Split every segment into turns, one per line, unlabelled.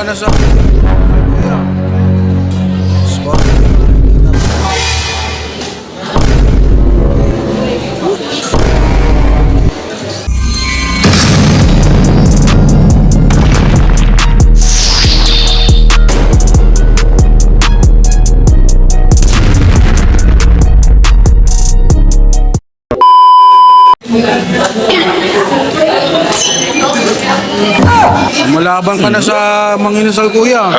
ka na sa... Spot. Malabang ka na sa manginasal kuya.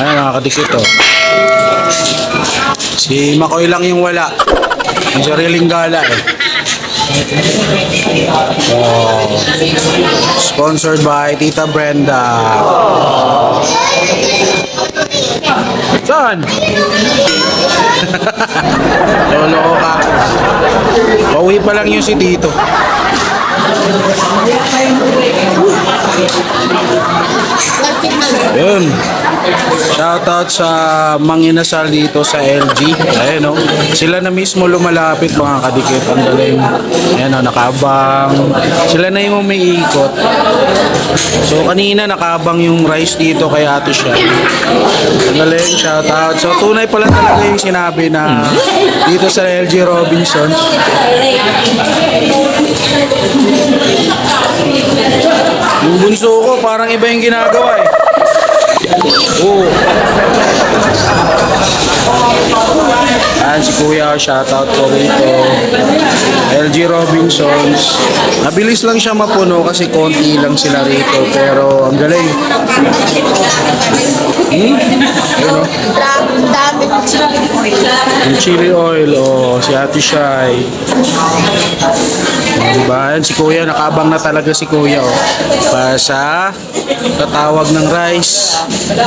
Ay, nakakadikit oh. Si Makoy lang yung wala. Ang sariling gala eh. Oh. Sponsored by Tita Brenda. Saan? Lolo ka. Pauwi pa lang yung si Tito. Yun. Shoutout sa manginasal dito sa LG. Ayan o. Sila na mismo lumalapit mga kadikit. Ang galing. Ayan o, nakabang. Sila na yung umiikot. So kanina nakabang yung rice dito kay Ate siya. Ang galing. Shoutout. So tunay pala talaga yung sinabi na dito sa LG Robinsons. Yung bunso ko parang iba yung ginagawa eh. Oo. Ayan si Kuya, shoutout po rito. LG Robinsons. Nabilis lang siya mapuno kasi konti lang sila rito. Pero ang galing. Hmm? Ayun o.
Oil.
Yung chili oil, o si Ate Shai. Diba? Ayan, si Kuya, nakabang na talaga si Kuya, oh. Para sa tatawag ng rice.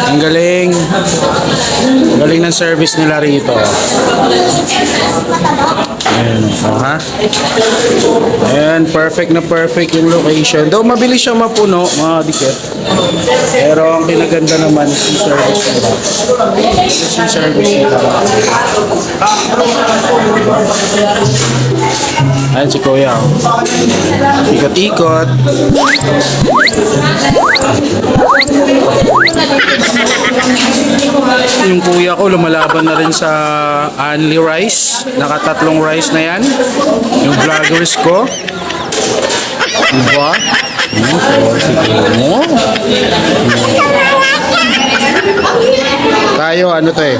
Ang galing. Ang galing ng service nila rito. Ayan, ha? Ayan, perfect na perfect yung location. Though mabilis siya mapuno, mga dikit. Pero ang pinaganda naman is yung service nila. Is yung service nila. Ayan si Kuya. oh. Ikot-ikot. Yung kuya ko lumalaban na rin sa Anli Rice. Nakatatlong rice na yan. Yung vloggers ko. Diba? Mo. Tayo, ano to eh?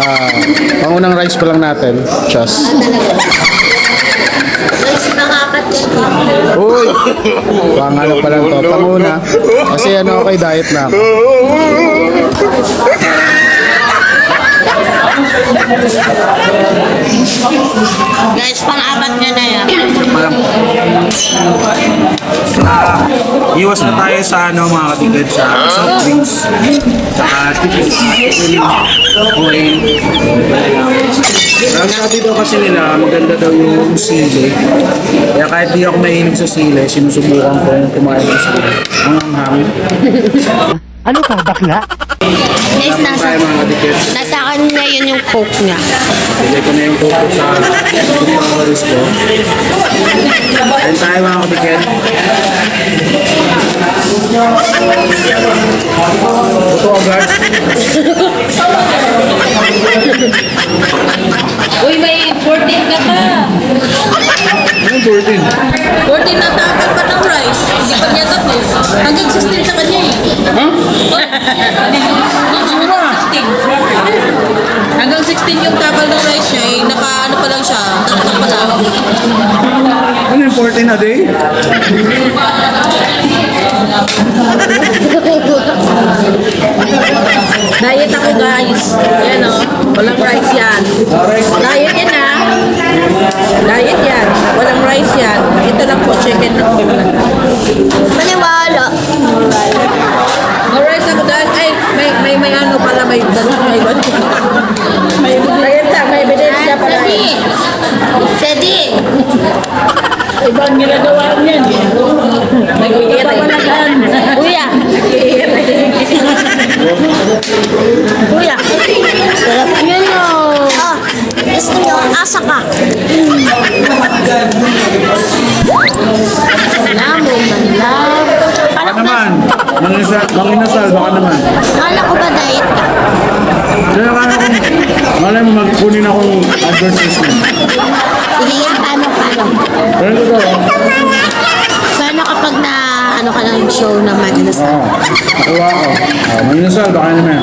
Ah, pangunang rice pa lang natin. Just.
Guys, pangapat yan.
Uy! Pangano pa lang to. Panguna. Kasi ano okay, diet na ako.
Guys, pangapat nyo na yan.
Ah, iwas na tayo sa ano mga katigad sa soft drinks. Saka tickets. Oil. Ang sabi daw kasi nila, maganda daw yung sili. Kaya kahit di ako mahilig sa sili, sinusubukan ko yung kumain sa sili. Ang hangin.
Ano ka, bakla?
Guys, nasa, nasa akin na yun yung coke niya.
Bigay ko na yung coco sa followers ko. And tayo mga katigad. Ito agad.
Uy, may 14 ka pa.
Anong 14?
14 na tapal pa ng rice. Hindi pa niya tapos. Hanggang 16 sa kanya eh.
Ha?
Hanggang 16 yung tapal ng rice niya eh. Naka ano pa lang siya. Tatlo pa lang.
Ano yung 14 a day?
Diet ako guys. Yan o. Walang rice yan. Diet yan ha. Diet yan. Walang rice yan. Ito lang po chicken na po.
Maniwala.
No rice ako dahil, ay, may, may, may ano pala, may, may, may, may, may ebidensya pala.
Sedi. Sedi
iba ang ginagawaan yan. Nag-iirate.
Kuya. Kuya. Sarap niya no. Ah, gusto niyo asa ka. Namo man lang. Baka naman.
Manginasal, manginasal, baka naman.
Kala ko ba diet ka?
Kaya kaya kung, malay mo magkunin akong advertisement.
Sige yan, paano, paano?
Ito daw,
Paano kapag na, ano ka ng show naman? Ano sa?
Oo. Nakuha ko. Oh, manginasal, baka naman.